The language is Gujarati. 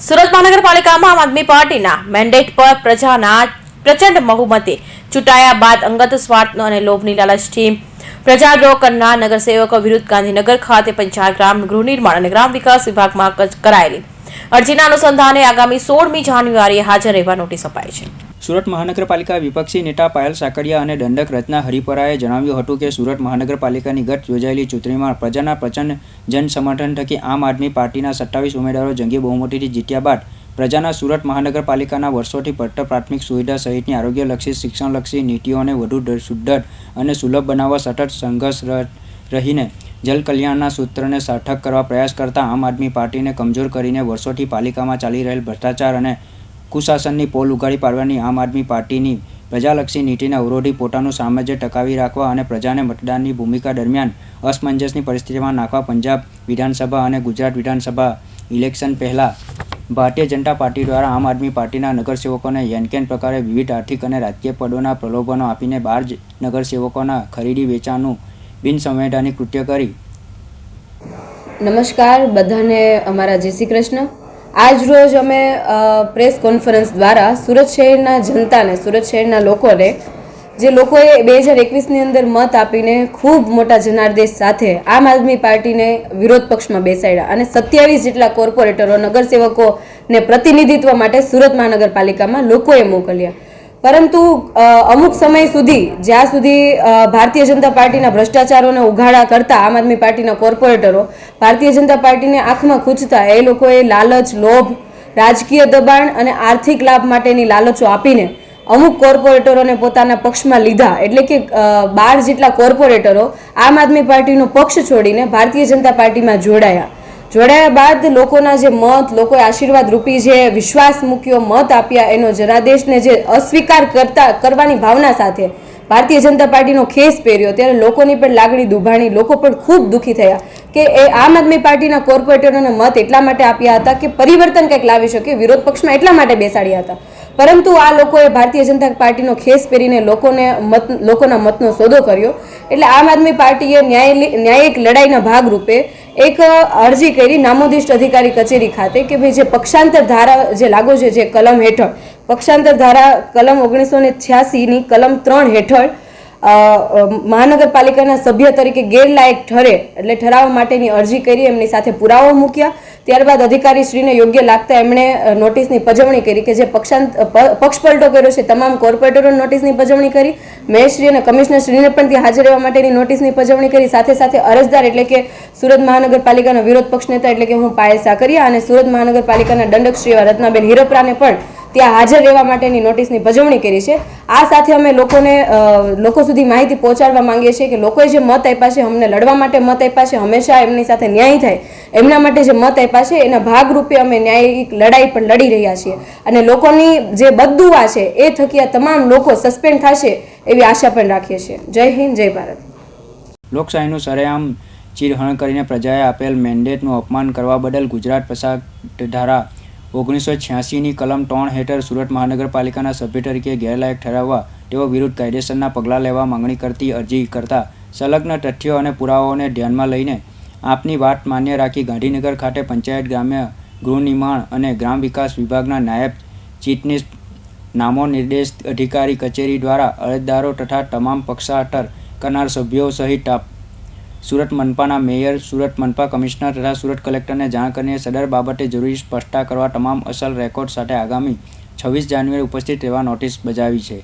સુરત મહાનગરપાલિકામાં આમ આદમી પાર્ટીના મેન્ડેટ પર પ્રજાના પ્રચંડ બહુમતે ચૂંટાયા બાદ અંગત સ્વાર્થ અને લોભની લાલચથી પ્રજાદ્રોહ કરનાર નગરસેવકો વિરુદ્ધ ગાંધીનગર ખાતે પંચાયત ગ્રામ ગૃહનિર્માણ અને ગ્રામ વિકાસ વિભાગમાં કરાયેલી. અરજીના અનુસંધાને આગામી સોળમી જાન્યુઆરીએ હાજર રહેવા નોટિસ અપાઈ છે. સુરત મહાનગરપાલિકા વિપક્ષી નેતા પાયલ સાકરિયા અને દંડક રચના હરિપરાએ જણાવ્યું હતું કે સુરત મહાનગરપાલિકાની ગત યોજાયેલી ચૂંટણીમાં પ્રજાના પ્રચંડ જનસમર્થન થકી આમ આદમી પાર્ટીના સત્તાવીસ ઉમેદવારો જંગી બહુમતીથી જીત્યા બાદ પ્રજાના સુરત મહાનગરપાલિકાના વર્ષોથી પડતર પ્રાથમિક સુવિધા સહિતની આરોગ્યલક્ષી, શિક્ષણલક્ષી નીતિઓને વધુ સુદૃઢ અને સુલભ બનાવવા સતત સંઘર્ષ રહીને જલ કલ્યાણના સૂત્રને સાર્થક કરવા પ્રયાસ કરતા આમ આદમી પાર્ટીને કમજોર કરીને વર્ષોથી પાલિકામાં ચાલી રહેલ ભ્રષ્ટાચાર અને કુશાસનની પોલ ઉગાડી પાડવાની આમ આદમી પાર્ટીની પ્રજાલક્ષી નીતિને અવરોધી પોતાનું સામ્રાજ્ય ટકાવી રાખવા અને પ્રજાને મતદાનની ભૂમિકા દરમિયાન અસમંજસની પરિસ્થિતિમાં નાખવા પંજાબ વિધાનસભા અને ગુજરાત વિધાનસભા ઇલેક્શન પહેલાં ભારતીય જનતા પાર્ટી દ્વારા આમ આદમી પાર્ટીના નગરસેવકોને યનકેન પ્રકારે વિવિધ આર્થિક અને રાજકીય પદોના પ્રલોભનો આપીને બાર નગરસેવકોના ખરીદી વેચાણનું બિનસંવૈધાનિક કૃત્ય કરી. નમસ્કાર, બધાને અમારા જય શ્રી કૃષ્ણ. આજ રોજ અમે પ્રેસ કોન્ફરન્સ દ્વારા સુરત શહેરના જનતાને, સુરત શહેરના લોકોને, જે લોકોએ બે હજાર એકવીસની અંદર મત આપીને ખૂબ મોટા જનાદેશ સાથે આમ આદમી પાર્ટીને વિરોધ પક્ષમાં બેસાડ્યા અને સત્યાવીસ જેટલા કોર્પોરેટરો નગરસેવકોને પ્રતિનિધિત્વ માટે સુરત મહાનગરપાલિકામાં લોકોએ મોકલ્યા. પરંતુ અમુક સમય સુધી, જ્યાં સુધી ભારતીય જનતા પાર્ટીના ભ્રષ્ટાચારોને ઉઘાડા કરતા આમ આદમી પાર્ટીના કોર્પોરેટરો ભારતીય જનતા પાર્ટીને આંખમાં ખૂંચતા, એ લોકોએ લાલચ, લોભ, રાજકીય દબાણ અને આર્થિક લાભ માટેની લાલચો આપીને અમુક કોર્પોરેટરોને પોતાના પક્ષમાં લીધા. એટલે કે બાર જેટલા કોર્પોરેટરો આમ આદમી પાર્ટીનો પક્ષ છોડીને ભારતીય જનતા પાર્ટીમાં જોડાયા. જોડાયા બાદ લોકોના જે મત, લોકોએ આશીર્વાદ રૂપી જે વિશ્વાસ મૂક્યો, મત આપ્યા, એનો જનાદેશને જે અસ્વીકાર કરતા, કરવાની ભાવના સાથે ભારતીય જનતા પાર્ટીનો ખેસ પહેર્યો. ત્યારે લોકોની પણ લાગણી દુભાણી, લોકો પણ ખૂબ દુઃખી થયા કે એ આમ આદમી પાર્ટીના કોર્પોરેટરોને મત એટલા માટે આપ્યા હતા કે પરિવર્તન કંઈક લાવી શકે, વિરોધ પક્ષમાં એટલા માટે બેસાડ્યા હતા. પરંતુ આ લોકોએ ભારતીય જનતા પાર્ટીનો ખેસ પહેરીને લોકોને મત, લોકોના મતનો સોદો કર્યો. એટલે આમ આદમી પાર્ટીએ ન્યાય ન્યાયિક લડાઈના ભાગરૂપે એક અરજી કરી નામોદિષ્ટ અધિકારી કચેરી ખાતે કે ભાઈ જે પક્ષાંતર ધારા જે લાગુ છે, જે કલમ હેઠળ, પક્ષાંતર ધારા કલમ ઓગણીસો ને છ્યાસીની કલમ ત્રણ હેઠળ મહાનગરપાલિકાના સભ્ય તરીકે ગેરલાયક ઠરે એટલે ઠરાવવા માટેની અરજી કરી, એમની સાથે પુરાવો મૂક્યા. ત્યારબાદ અધિકારીશ્રીને યોગ્ય લાગતા એમણે નોટિસની પજવણી કરી કે જે પક્ષાંત પક્ષપલટો કર્યો છે, તમામ કોર્પોરેટરો નોટિસની પજવણી કરી. મેયરશ્રી અને કમિશનરશ્રીને પણ ત્યાં હાજર રહેવા માટેની નોટિસની પજવણી કરી. સાથે સાથે અરજદાર એટલે કે સુરત મહાનગરપાલિકાના વિરોધ પક્ષ નેતા એટલે કે હું પાયલ સાકરિયા અને સુરત મહાનગરપાલિકાના દંડક શ્રી એવા રત્નાબેન હિરપરાને પણ ત્યાં હાજર રહેવા માટેની નોટિસની ભજવણી કરી છે. આ સાથે અમે લોકોને લોકો સુધી માહિતી પહોંચાડવા માંગીએ છીએ કે લોકોએ જે મત આપ્યા છે, અમને લડવા માટે મત આપ્યા છે, હંમેશા એમની સાથે ન્યાય થાય. એમના માટે જે મત આપ્યા છે, એના ભાગરૂપે અમે ન્યાયિક લડાઈ પણ લડી રહ્યા છીએ. અને લોકોની જે બદદુઆ છે, એ થકી તમામ લોકો સસ્પેન્ડ થશે એવી આશા પણ રાખીએ છીએ. જય હિન્દ, જય ભારત. લોકશાહીનું સરેઆમ ચીરહણ કરીને પ્રજાએ આપેલ મેન્ડેટનું અપમાન કરવા બદલ ગુજરાત પસાર ધારા ઓગણીસો છ્યાસીની કલમ ત્રણ હેઠળ સુરત મહાનગરપાલિકાના સભ્ય તરીકે ગેરલાયક ઠરાવવા તેઓ વિરુદ્ધ કાયદેસરના પગલાં લેવા માંગણી કરતી અરજી કરતા સંલગ્ન તથ્યો અને પુરાવાઓને ધ્યાનમાં લઈને આપની વાત માન્ય રાખી ગાંધીનગર ખાતે પંચાયત ગ્રામ્ય ગૃહનિર્માણ અને ગ્રામ વિકાસ વિભાગના નાયબ ચીફની નામો નિર્દેશ અધિકારી કચેરી દ્વારા અરજદારો તથા તમામ પક્ષાંતર કરનાર સભ્યો સહિત સુરત મનપાના મેયર, સુરત મનપા કમિશનર તથા સુરત કલેક્ટરને જાણ કરીને સદર બાબતે જરૂરી સ્પષ્ટતા કરવા તમામ અસલ રેકોર્ડ સાથે આગામી છવ્વીસ જાન્યુઆરી ઉપસ્થિત રહેવા નોટિસ બજાવી છે.